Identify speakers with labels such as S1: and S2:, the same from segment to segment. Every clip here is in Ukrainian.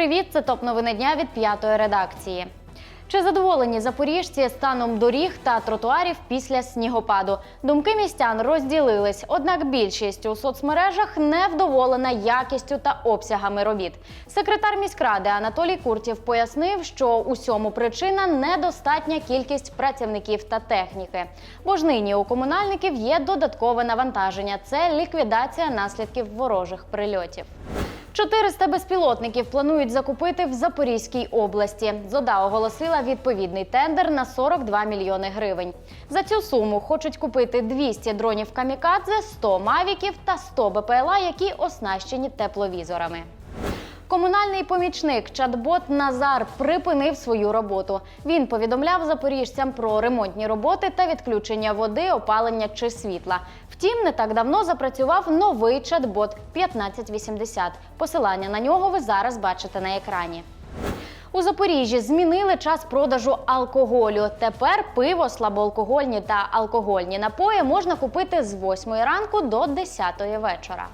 S1: Привіт, це топ новини дня від п'ятої редакції. Чи задоволені запоріжці станом доріг та тротуарів після снігопаду? Думки містян розділились, однак більшість у соцмережах не вдоволена якістю та обсягами робіт. Секретар міськради Анатолій Куртів пояснив, що усьому причина недостатня кількість працівників та техніки. Бо ж нині у комунальників є додаткове навантаження це ліквідація наслідків ворожих прильотів. 400 безпілотників планують закупити в Запорізькій області. Зода оголосила відповідний тендер на 42 мільйони гривень. За цю суму хочуть купити 200 дронів камікадзе, 100 мавіків та 100 БПЛА, які оснащені тепловізорами. Комунальний помічник чат-бот Назар припинив свою роботу. Він повідомляв запоріжцям про ремонтні роботи та відключення води, опалення чи світла. Втім, не так давно запрацював новий чат-бот 1580. Посилання на нього ви зараз бачите на екрані. У Запоріжжі змінили час продажу алкоголю. Тепер пиво, слабоалкогольні та алкогольні напої можна купити з 8 ранку до 10 вечора.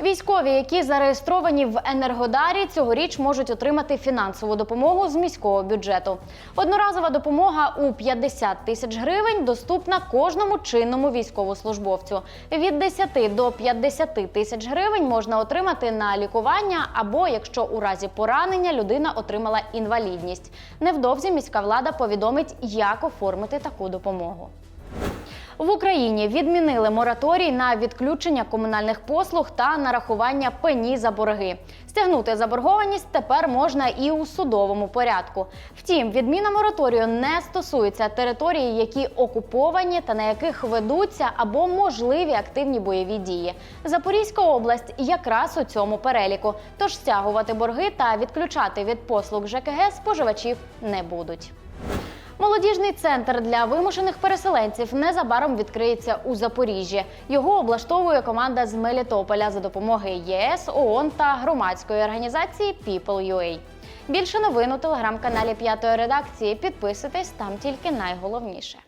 S1: Військові, які зареєстровані в Енергодарі, цьогоріч можуть отримати фінансову допомогу з міського бюджету. Одноразова допомога у 50 тисяч гривень доступна кожному чинному військовослужбовцю. Від 10 до 50 тисяч гривень можна отримати на лікування або якщо у разі поранення людина отримала інвалідність. Невдовзі міська влада повідомить, як оформити таку допомогу. В Україні відмінили мораторій на відключення комунальних послуг та нарахування пені за борги. Стягнути заборгованість тепер можна і у судовому порядку. Втім, відміна мораторію не стосується територій, які окуповані та на яких ведуться або можливі активні бойові дії. Запорізька область якраз у цьому переліку. Тож стягувати борги та відключати від послуг ЖКГ споживачів не будуть. Молодіжний центр для вимушених переселенців незабаром відкриється у Запоріжжі. Його облаштовує команда з Мелітополя за допомогою ЄС, ООН та громадської організації People.ua. Більше новин у телеграм-каналі П'ятої редакції. Підписуйтесь там тільки найголовніше.